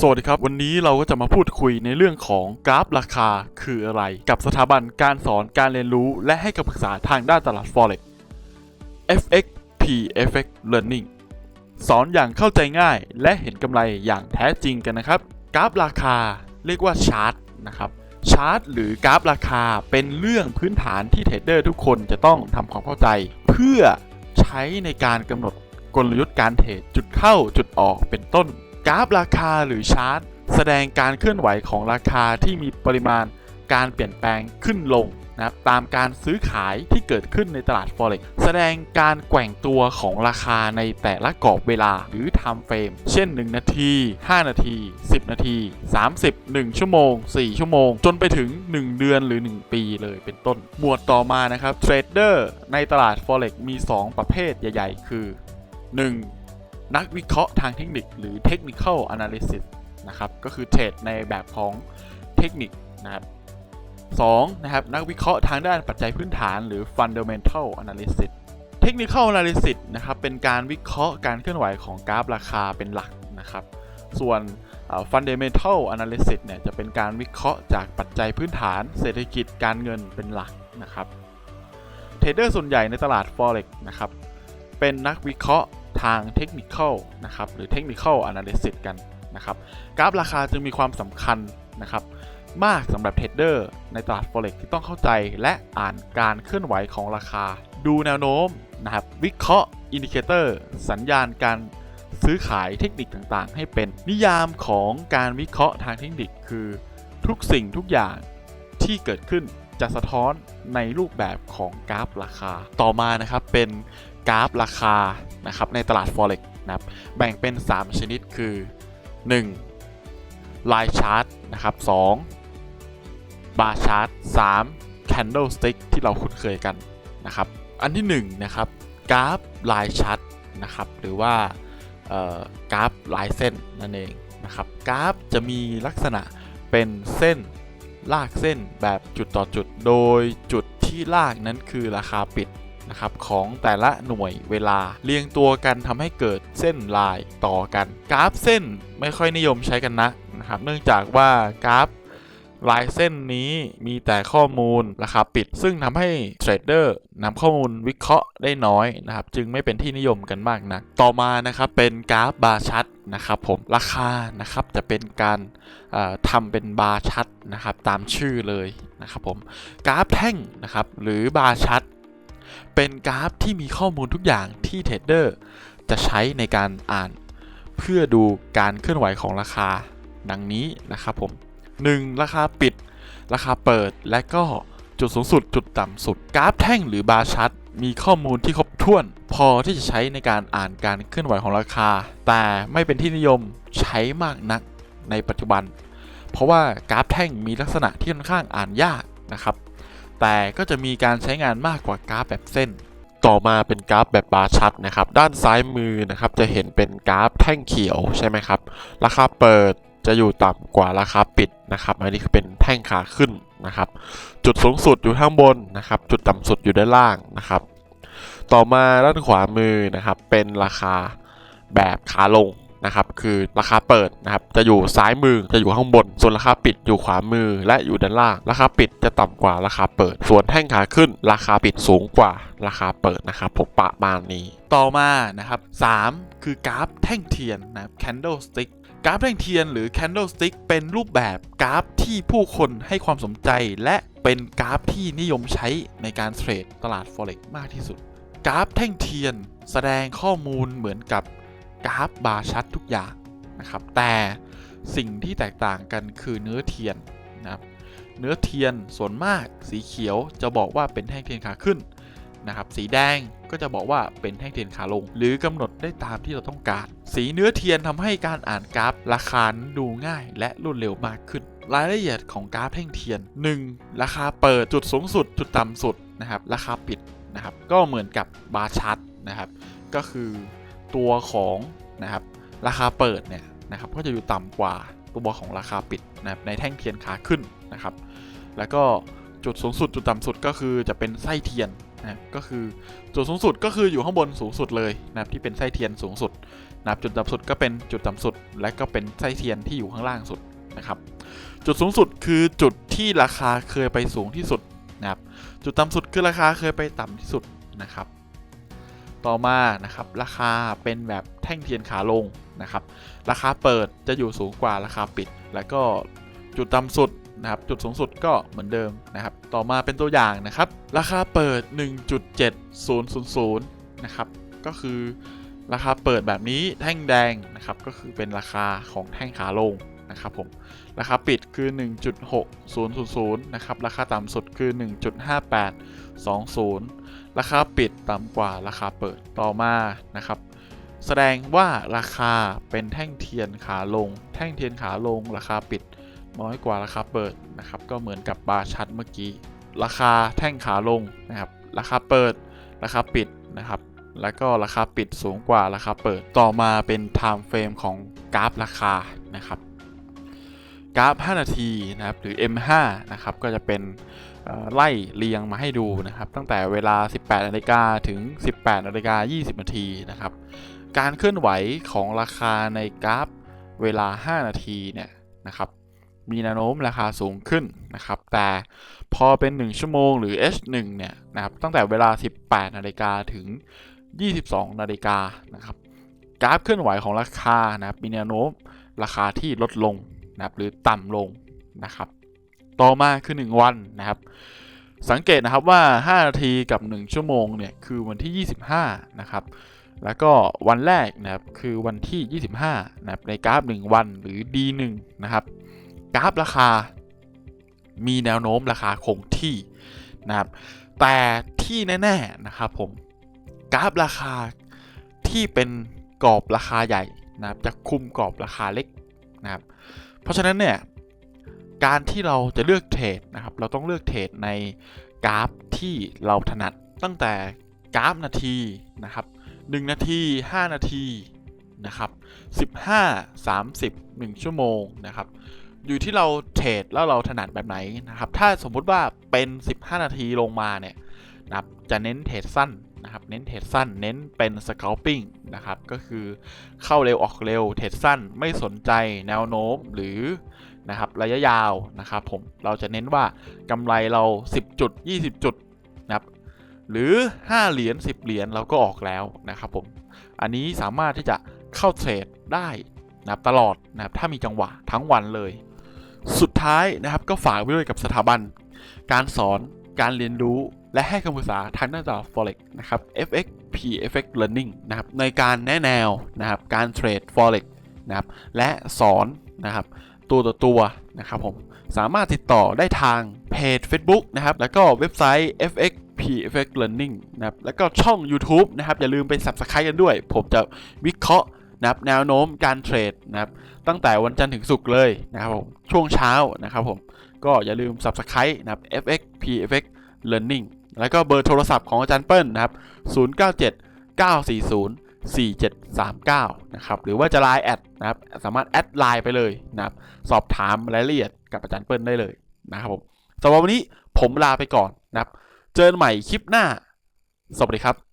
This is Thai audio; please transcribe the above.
สวัสดีครับ วันนี้เราก็จะมาพูดคุยในเรื่องของกราฟราคาคืออะไร กับสถาบันการสอนการเรียนรู้ และให้คำปรึกษาทางด้านตลาด Forex FXP FX Learning สอนอย่างเข้าใจง่ายและเห็นกำไรอย่างแท้จริงกันนะครับ กราฟราคาเรียกว่าชาร์ตนะครับชาร์ตหรือกราฟราคาเป็นเรื่องพื้นฐานที่เทรดเดอร์ทุกคนจะต้องทำความเข้าใจ เพื่อใช้ในการกำหนดกลยุทธ์การเทรดจุดเข้าจุดออกเป็นต้น กราฟราคาหรือชาร์ตแสดงการเคลื่อนไหวของราคาที่มีปริมาณการเปลี่ยนแปลงขึ้นลงนะครับตามการซื้อขายที่เกิดขึ้นในตลาด Forex แสดงการแกว่งตัวของราคาในแต่ละกรอบเวลาหรือ time frame เช่น 1 นาที 5 นาที 10 นาที 30 1 ชั่วโมง 4 ชั่วโมง จนไปถึง 1 เดือนหรือ 1 ปีเลยเป็นต้น หมวดต่อมานะครับเทรดเดอร์ในตลาด Forex มี 2 ประเภทใหญ่ ๆ คือ 1. นักวิเคราะห์ทางเทคนิคหรือ Technical Analysis นะครับ ก็คือเทรดในแบบของเทคนิคนะครับ 2. นะครับ นักวิเคราะห์ทางด้านปัจจัยพื้นฐานหรือ Fundamental Analysis Technical Analysis นะครับ เป็นการวิเคราะห์การเคลื่อนไหวของกราฟราคาเป็นหลักนะครับ ส่วน Fundamental Analysis เนี่ย จะเป็นการวิเคราะห์จากปัจจัยพื้นฐาน เศรษฐกิจการเงินเป็นหลักนะครับ เทรดเดอร์ส่วนใหญ่ในตลาด Forex นะครับ เป็นนักวิเคราะห์ ทางเทคนิคอลนะครับหรือเทคนิคอล Analysis กันนะครับกราฟราคาจึงมีความสำคัญนะครับมากสำหรับเทรดเดอร์ในตลาด Forex ที่ต้องเข้าใจและอ่านการเคลื่อนไหวของราคา ดูแนวโน้มนะครับวิเคราะห์อินดิเคเตอร์สัญญาณการซื้อขายเทคนิคต่างๆ ให้เป็นนิยามของการวิเคราะห์ทางเทคนิคคือทุกสิ่งทุกอย่างที่เกิดขึ้นจะสะท้อนในรูปแบบของกราฟราคา ต่อมานะครับเป็น กราฟราคานะครับในตลาด Forex นะครับแบ่งเป็น 3 ชนิดคือ 1. Line Chart นะครับ 2. Bar Chart 3. Candlestick ที่เราคุ้นเคยกันนะครับ อันที่1นะครับกราฟ Line Chart นะครับหรือว่ากราฟลายเส้นนั่นเองนะครับกราฟจะมีลักษณะเป็นเส้นลากเส้นแบบจุดต่อจุด โดยจุดที่ลากนั้นคือราคาปิด นะครับของแต่ละหน่วยเวลาเรียงตัวกันทำให้เกิดเส้นลายต่อกัน กราฟเส้นไม่ค่อยนิยมใช้กันนักนะครับเนื่องจากว่ากราฟลายเส้นนี้มีแต่ข้อมูลราคาปิด ซึ่งทำให้เทรดเดอร์นำข้อมูลวิเคราะห์ได้น้อยนะครับ จึงไม่เป็นที่นิยมกันมากนะัก ต่อมานะครับเป็นกราฟบาร์ชัดนะครับผมราคานะครับจะเป็นการทำเป็นบาร์ชัดนะครับตามชื่อเลยนะครับผมกราฟแท่งนะครับหรือบาร์ชัด เป็นกราฟที่มีข้อมูลทุกอย่างที่เทรดเดอร์จะใช้ในการอ่าน เพื่อดูการเคลื่อนไหวของราคา ดังนี้นะครับผม 1. ราคาปิด ราคาเปิดและก็จุดสูงสุดจุดต่ำสุด กราฟแท่งหรือบาร์ชัดมีข้อมูลที่ครบถ้วน พอที่จะใช้ในการอ่านการเคลื่อนไหวของราคา แต่ไม่เป็นที่นิยมใช้มากนักในปัจจุบัน เพราะว่ากราฟแท่งมีลักษณะที่ค่อนข้างอ่านยากนะครับ แต่ก็จะมีการใช้งานมากกว่ากราฟแบบเส้น ต่อมาเป็นกราฟแบบบาร์ชัดนะครับ ด้านซ้ายมือนะครับจะเห็นเป็นกราฟแท่งเขียวใช่ไหมครับ ราคาเปิดจะอยู่ต่ำกว่าราคาปิดนะครับ อันนี้คือเป็นแท่งขาขึ้นนะครับ จุดสูงสุดอยู่ข้างบนนะครับ จุดต่ำสุดอยู่ด้านล่างนะครับ ต่อมาด้านขวามือนะครับ เป็นราคาแบบขาลง นะครับคือราคาเปิดนะครับจะอยู่ซ้ายมือจะอยู่ข้างบน ส่วนราคาปิดอยู่ขวามือ และอยู่ด้านล่าง ราคาปิดจะต่ำกว่าราคาเปิด ส่วนแท่งขาขึ้น ราคาปิดสูงกว่าราคาเปิดนะครับผมประมาณนี้ ต่อมานะครับ 3 คือกราฟแท่งเทียนนะครับ candlestick กราฟแท่งเทียนหรือ candlestick เป็นรูปแบบกราฟที่ผู้คนให้ความสนใจ และเป็นกราฟที่นิยมใช้ในการเทรดตลาด forex มากที่สุด กราฟแท่งเทียน แสดงข้อมูลเหมือนกับ กราฟบาร์ชัดทุกอย่างนะครับ แต่สิ่งที่แตกต่างกันคือเนื้อเทียนนะครับ เนื้อเทียนส่วนมากสีเขียวจะบอกว่าเป็นแท่งเทียนขาขึ้นนะครับ สีแดงก็จะบอกว่าเป็นแท่งเทียนขาลง หรือกำหนดได้ตามที่เราต้องการ สีเนื้อเทียนทำให้การอ่านกราฟราคาดูง่ายและรวดเร็วมากขึ้น รายละเอียดของกราฟแท่งเทียน 1. ราคาเปิดจุดสูงสุด จุดต่ำสุดนะครับ ราคาปิดนะครับ ก็เหมือนกับบาร์ชัดนะครับ ก็คือ ตัวของนะครับราคาเปิดเนี่ยนะครับก็จะอยู่ต่ำกว่าตัวของราคาปิดนะครับในแท่งเทียนขาขึ้นนะครับ แล้วก็จุดสูงสุดจุดต่ำสุดก็คือจะเป็นไส้เทียนนะครับก็คือจุดสูงสุดก็คืออยู่ข้างบนสูงสุดเลยนะครับที่เป็นไส้เทียนสูงสุดนะครับจุดต่ำสุดก็เป็นจุดต่ำสุด และก็เป็นไส้เทียนที่อยู่ข้างล่างสุดนะครับจุดสูงสุดคือจุดที่ราคาเคยไปสูงที่สุดนะครับจุดต่ำสุดคือราคาเคยไปต่ำที่สุดนะครับ ต่อมานะครับราคาเป็นแบบแท่งเทียนขาลงนะครับ ราคาเปิดจะอยู่สูงกว่าราคาปิด แล้วก็จุดต่ำสุดนะครับจุดสูงสุดก็เหมือนเดิมนะครับ ต่อมาเป็นตัวอย่างนะครับ ราคาเปิด 1.7000 นะครับ ก็คือราคาเปิดแบบนี้แท่งแดงนะครับ ก็คือเป็นราคาของแท่งขาลง นะครับผม ราคาปิดคือ 1.6000 นะครับ ราคาต่ำสุดคือ 1.5820 ราคาปิดต่ำกว่าราคาเปิดต่อมานะครับ แสดงว่าราคาเป็นแท่งเทียนขาลง แท่งเทียนขาลง ราคาปิดน้อยกว่าราคาเปิดนะครับ ก็เหมือนกับบาร์ชัดเมื่อกี้ ราคาแท่งขาลงนะครับ ราคาเปิด ราคาปิดนะครับแล้วก็ราคาปิดสูงกว่าราคาเปิดต่อมาเป็น time frame ของกราฟราคานะครับ กราฟ 5 นาทีนะครับหรือ M5 นะครับก็จะเป็นไล่เรียงมาให้ดูนะครับตั้งแต่เวลา 18นาฬิกาถึง 18นาฬิกา20นาทีนะครับการเคลื่อนไหวของราคาในกราฟเวลา 5 นาทีเนี่ยนะครับมีแนวโน้มราคาสูงขึ้นนะครับแต่พอเป็น 1 ชั่วโมงหรือ H1 เนี่ยนะครับตั้งแต่เวลา 18นาฬิกาถึง 22นาฬิกานะครับกราฟเคลื่อนไหวของราคานะครับมีแนวโน้มราคาที่ลดลง นะครับหรือต่ำลงนะครับต่อมาคือ 1 วันนะครับ สังเกตนะครับว่า 5 นาทีกับ 1 ชั่วโมงเนี่ยคือวันที่ 25 นะครับ แล้วก็วันแรกนะครับคือวันที่ 25 นะครับในกราฟ 1 วันหรือ D1 นะครับ กราฟราคา มีแนวโน้มราคาคงที่นะครับ แต่ที่แน่ๆนะครับผมกราฟราคาที่เป็นกรอบราคาใหญ่นะครับจะคุมกรอบราคาเล็ก นะครับ เพราะฉะนั้นเนี่ยการที่เราจะเลือกเทรดนะครับ เราต้องเลือกเทรดในกราฟที่เราถนัดตั้งแต่กราฟนาทีนะครับ1นาที 5 นาทีนะครับ15 30 1 ชั่วโมงนะครับ อยู่ที่เราเทรดแล้วเราถนัดแบบไหนนะครับ ถ้าสมมุติว่าเป็น 15 นาทีลงมาเนี่ยนะครับจะเน้นเทรดสั้น นะครับ เน้นเทรดสั้น เน้นเป็น scalping นะครับ ก็คือเข้าเร็วออกเร็ว เทรดสั้น ไม่สนใจแนวโน้มหรือนะครับระยะยาวนะครับผม เราจะเน้นว่ากำไรเรา 10 จุด 20 จุดนะครับ หรือ 5 เหรียญ 10 เหรียญเราก็ออกแล้วนะครับผม อันนี้สามารถที่จะเข้าเทรดได้นะครับตลอดนะครับ ถ้ามีจังหวะทั้งวันเลย สุดท้ายนะครับก็ฝากไว้ด้วยกับสถาบัน การสอนการเรียนรู้ และให้คำปรึกษาทางด้านตลาด forex นะครับ FX PFX Learning นะครับในการแนะแนวนะครับการเทรด forex นะครับและสอนนะครับตัวต่อตัวนะครับผมสามารถติดต่อได้ทางเพจ Facebook นะครับแล้วก็เว็บไซต์ FX PFX Learning นะครับแล้วก็ช่อง YouTube นะครับอย่าลืมไป Subscribe กันด้วย ผมจะวิเคราะห์นะครับแนวโน้มการเทรดนะครับตั้งแต่วันจันทร์ถึงศุกร์เลยนะครับผมช่วงเช้านะครับผมก็อย่าลืม Subscribe นะครับ FX PFX Learning แล้วก็เบอร์โทรศัพท์ของอาจารย์เปิ้ลนะครับ 097 940 4739 นะครับ หรือว่าจะไลน์แอดนะครับ สามารถแอดไลน์ไปเลยนะครับ สอบถามรายละเอียดกับอาจารย์เปิ้ลได้เลยนะครับผมสำหรับวันนี้ผมลาไปก่อนนะครับ เจอกันใหม่คลิปหน้า สวัสดีครับ